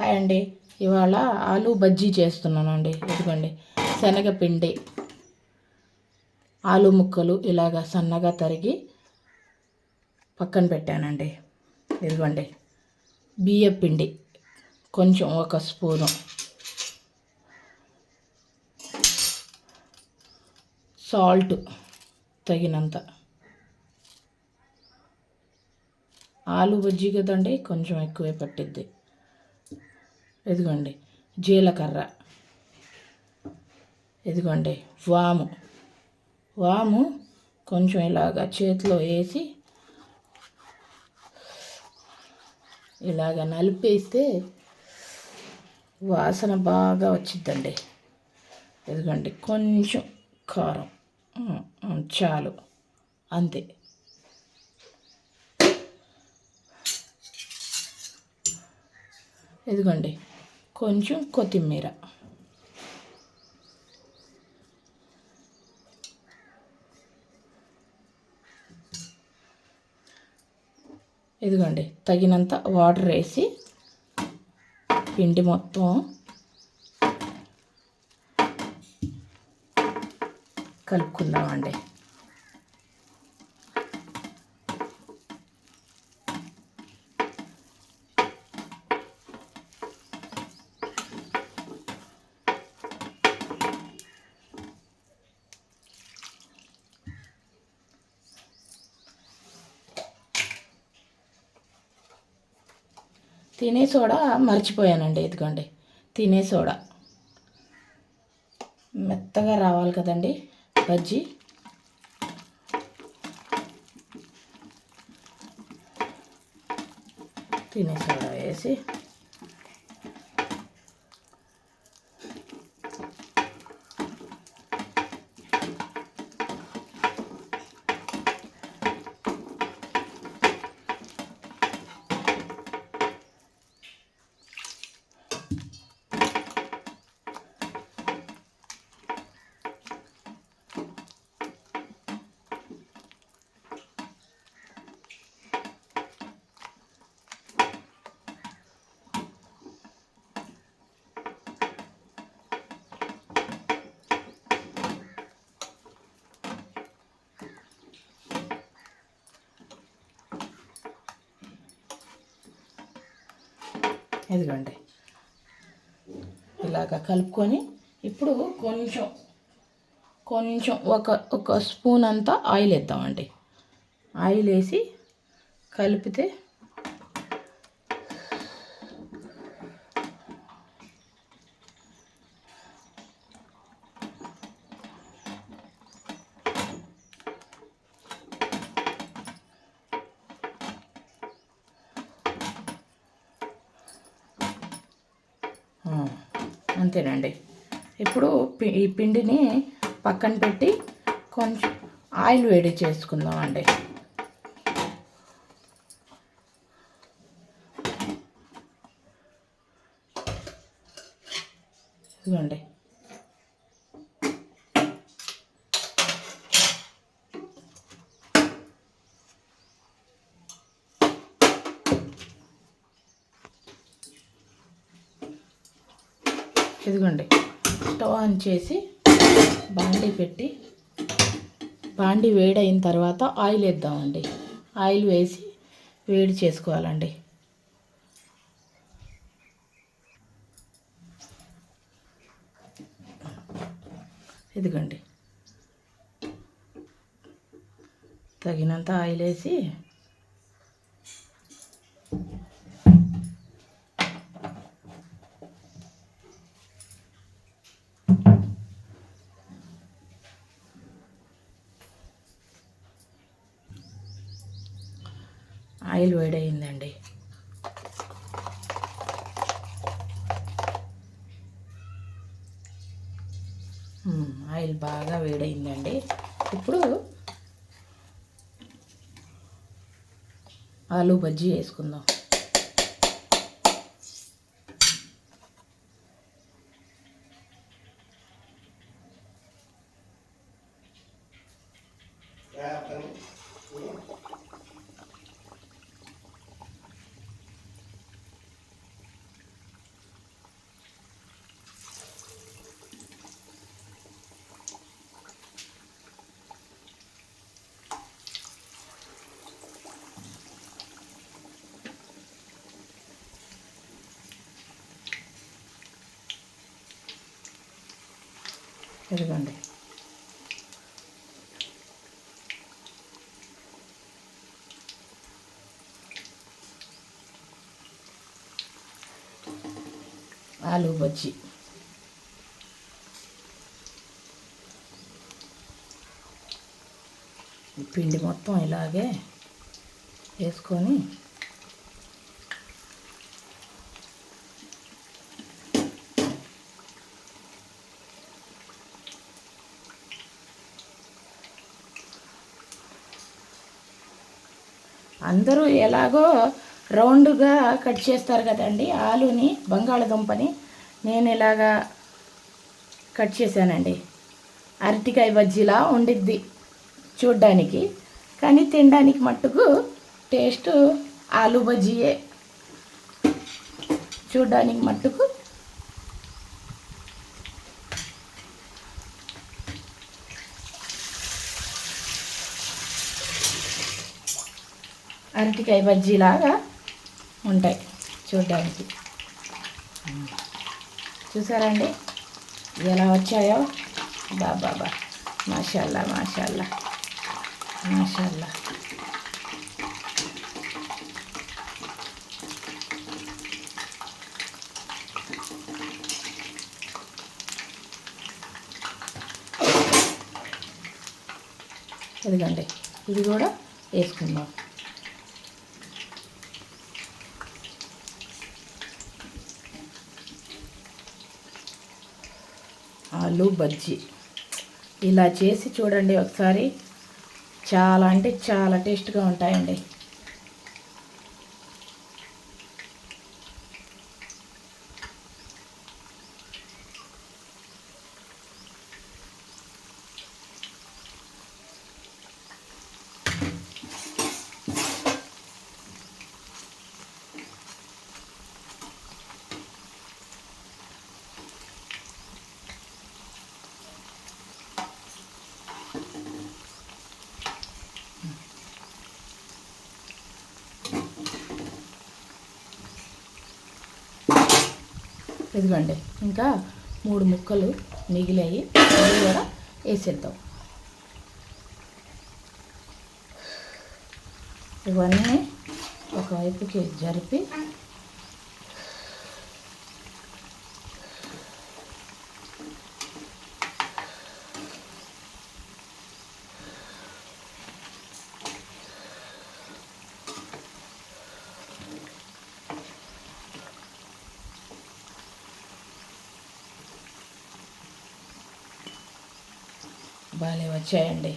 Hi అండి. ఇవాళ ఆలు బజ్జీ చేస్తున్నానండి. ఇదిగోండి శనగపిండి ఆలు ముక్కలు ఇలాగా సన్నగా తరిగి పక్కన పెట్టానండి. ఇదిగోండి బియ్యపిండి కొంచెం ఒక స్పూను. సాల్ట్ తగినంత. ఆలు బజ్జీ కదండి కొంచెం ఎక్కువే పట్టిద్ది. ఇదిగోండి జీలకర్ర. ఇదిగోండి వాము. వాము కొంచెం ఇలాగా చేతిలో వేసి ఇలాగ నలిపేస్తే వాసన బాగా వచ్చిద్దండి. ఇదిగోండి కొంచెం కారం. చాలు. అంతే. ఇదిగోండి కొంచెం కొత్తిమీర. ఇదిగోండి తగినంత వాటర్ వేసి పిండి మొత్తం కలుపుకుందామండి. తినే సోడా మర్చిపోయానండి ఇదిగోండి. తినే సోడా. మెత్తగా రావాలి కదండి బజ్జీ. తినే సోడా వేసి ఇదిగోండి. ఇలాగ కలుపుకొని ఇప్పుడు కొంచెం కొంచెం ఒక ఒక స్పూన్ అంతా ఆయిల్ వేద్దామండి. ఆయిల్ వేసి కలిపితే ఈ పిండిని పక్కన పెట్టి కొంచెం ఆయిల్ వేడి చేసుకుందాం అండి ఇదిగోండి ఇదిగోండి స్టవ్ ఆన్ చేసి బాండీ పెట్టి బాండీ వేడైన తర్వాత ఆయిల్ వేద్దామండి. ఆయిల్ వేసి వేడి చేసుకోవాలండి. ఇదిగండి. తగినంత ఆయిల్ వేసి ఆయిల్ వేడయిందండి. ఆయిల్ బాగా వేడయిందండి. ఇప్పుడు ఆలు బజ్జీ వేసుకుందాం. ఇదిగోండి. ఆలు బజ్జి. పిండి మొత్తం ఇలాగే వేసుకొని అందరూ ఎలాగో రౌండ్గా కట్ చేస్తారు కదండి. ఆలుని బంగాళదుంపని నేను ఇలాగా కట్ చేశానండి. అరటికాయ బజ్జీలా ఉండిద్ది చూడ్డానికి. కానీ తినడానికి మట్టుకు టేస్ట్ ఆలు బజ్జీయే. చూడ్డానికి మట్టుకు అరటికాయ బజ్జీలాగా ఉంటాయి చూడ్డానికి. చూసారండి? ఎలా వచ్చాయో? బాబాబా మాషాల్లా మాషాల్లా. మాషాల్లా. ఇదిగండి. ఇది కూడా వేసుకుందాం. ఆలు బజ్జీ. ఇలా చేసి చూడండి ఒకసారి. చాలా అంటే చాలా టేస్ట్గా ఉంటాయండి. ఇదిగోండి ఇంకా మూడు ముక్కలు మిగిలాయి అవి కూడా వేసేద్దాం. ఇవన్నీ ఒకవైపుకి జరిపి బాగానే వచ్చాయండి.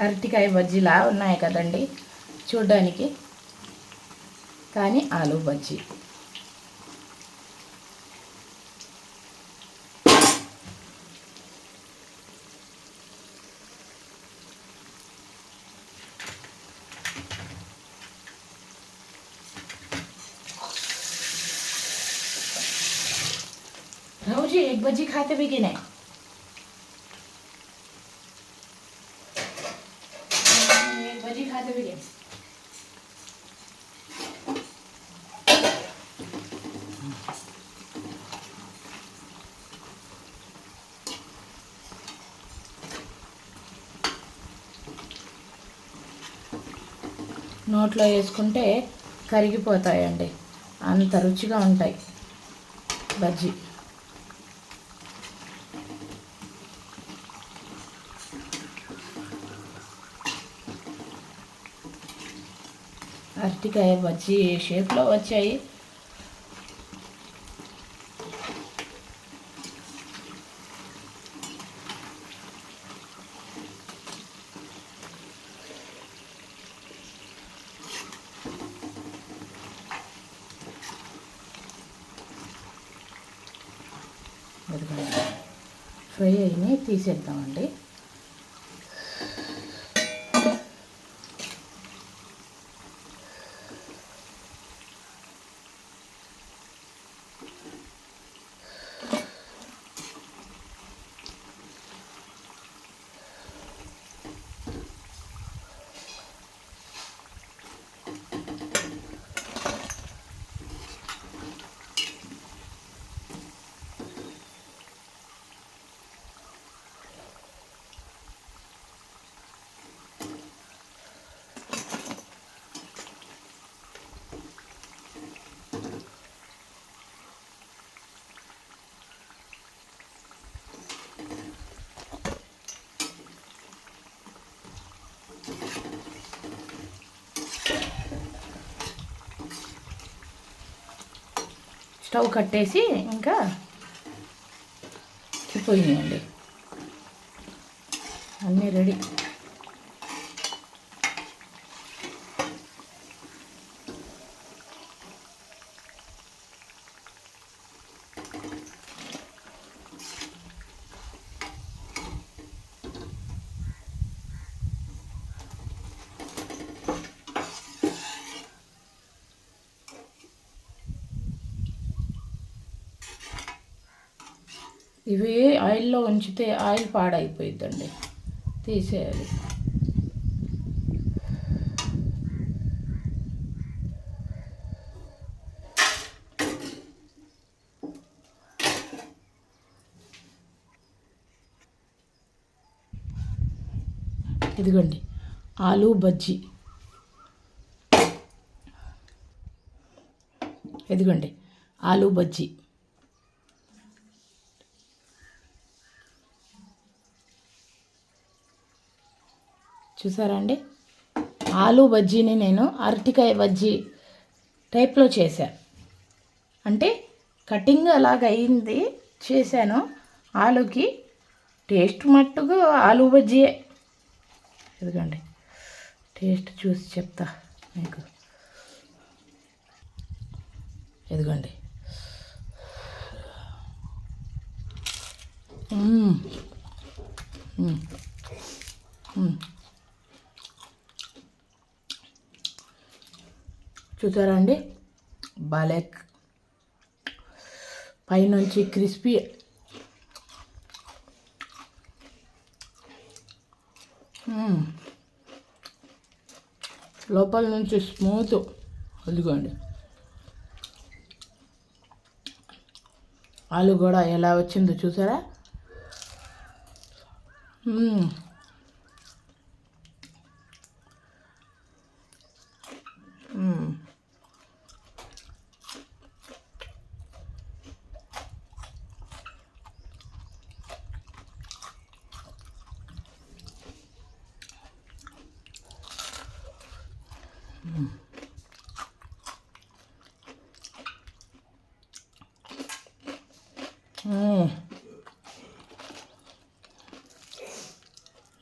అరటికాయ బజ్జీలా ఉన్నాయి కదండి చూడ్డానికి కానీ ఆలు బజ్జీ राहू जी एक भजी खाते भी की नाही నోట్లో వేసుకుంటే కరిగిపోతాయండి. అంత రుచిగా ఉంటాయి. బజ్జీ. అరటికాయ బజ్జీ షేప్లో వచ్చాయి? ఫ్రై అయినాయి తీసేద్దామండి. స్టవ్ కట్టేసి ఇంకా పోయినాయండి అన్నీ రెడీ. ఇవి ఆయిల్లో ఉంచితే ఆయిల్ పాడైపోయిద్దండి. తీసేయాలి. ఇదిగోండి ఆలు బజ్జీ. ఇదిగోండి ఆలు బజ్జీ. చూసారా అండి ఆలు బజ్జీని నేను అరటికాయ బజ్జీ టైప్లో చేశాను అంటే కటింగ్ అలాగ అయింది చేశాను ఆలుకి టేస్ట్ మట్టుకు ఆలు బజ్జీయే ఎదుగండి టేస్ట్ చూసి చెప్తా మీకు ఎదుగండి Mm. Mm. Mm. చూసారా అండి బాలెక్ పైనుంచి క్రిస్పీ. లోపల నుంచి స్మూత్. అదిగోండి. ఆలు కూడా ఎలా వచ్చిందో చూసారా?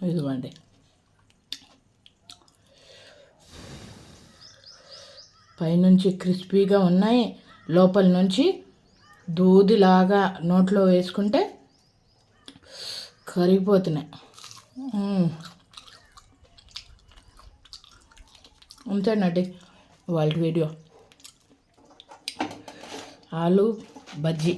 ఇదిగోండి పైనుంచి క్రిస్పీగా ఉన్నాయి లోపల నుంచి దూదిలాగా నోట్లో వేసుకుంటే కరిగిపోతున్నాయి. ఉంచండి అండి వాళ్ళ వీడియో. ఆలు బజ్జీ.